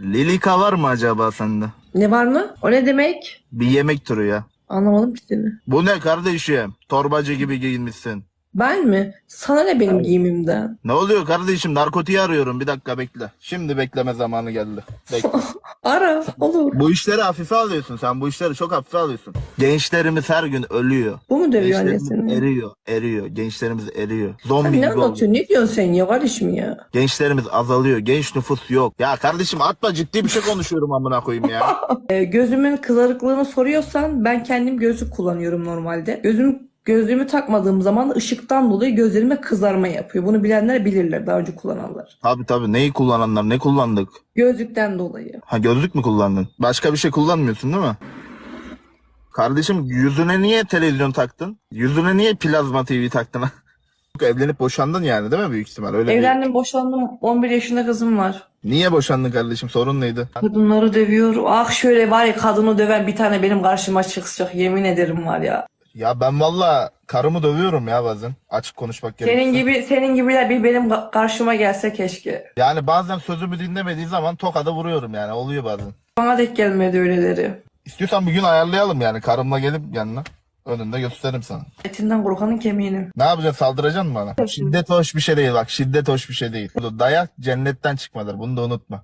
Lilika var mı acaba sende? Ne var mı? O ne demek? Bir yemek türü ya. Anlamadım ki seni. Bu ne kardeşim? Torbacı gibi giyinmişsin. Ben mi? Sana ne benim giyimimden? Ne oluyor kardeşim? Narkotiği arıyorum. Bir dakika bekle. Şimdi bekleme zamanı geldi. Bekle. Ara olur. bu işleri hafife alıyorsun sen. Bu işleri çok hafife alıyorsun. Gençlerimiz her gün ölüyor. Bu mu dövüyor Gençlerimiz annesini? eriyor, eriyor. Gençlerimiz eriyor. Zombi Sen ne anlatıyorsun? Ne diyorsun sen ya kardeşim ya? Gençlerimiz azalıyor. Genç nüfus yok. Ya kardeşim atma ciddi bir şey konuşuyorum amına koyayım ya. Ee, gözümün kızarıklığını soruyorsan ben kendim gözlük kullanıyorum normalde. Gözüm Gözlüğümü takmadığım zaman ışıktan dolayı gözlerime kızarma yapıyor. Bunu bilenler bilirler daha önce kullananlar. tabi tabi neyi kullananlar ne kullandık? Gözlükten dolayı. Ha gözlük mü kullandın? Başka bir şey kullanmıyorsun değil mi? Kardeşim yüzüne niye televizyon taktın? Yüzüne niye plazma TV taktın? Evlenip boşandın yani değil mi büyük ihtimal? Öyle bir... Evlendim boşandım 11 yaşında kızım var. Niye boşandın kardeşim? Sorun neydi? Kadınları dövüyor. Ah şöyle var ya kadını döven bir tane benim karşıma çıkacak yemin ederim var ya. Ya ben valla karımı dövüyorum ya bazen. Açık konuşmak gerekirse. Senin gibi senin gibiler bir benim ka- karşıma gelse keşke. Yani bazen sözümü dinlemediği zaman tokada vuruyorum yani. Oluyor bazen. Bana denk gelmedi öyleleri. İstiyorsan bugün ayarlayalım yani. Karımla gelip yanına. Önünde gösteririm sana. Etinden korkanın kemiğini. Ne yapacaksın? Saldıracaksın mı bana? Şiddet hoş bir şey değil bak. Şiddet hoş bir şey değil. Dayak cennetten çıkmadır. Bunu da unutma.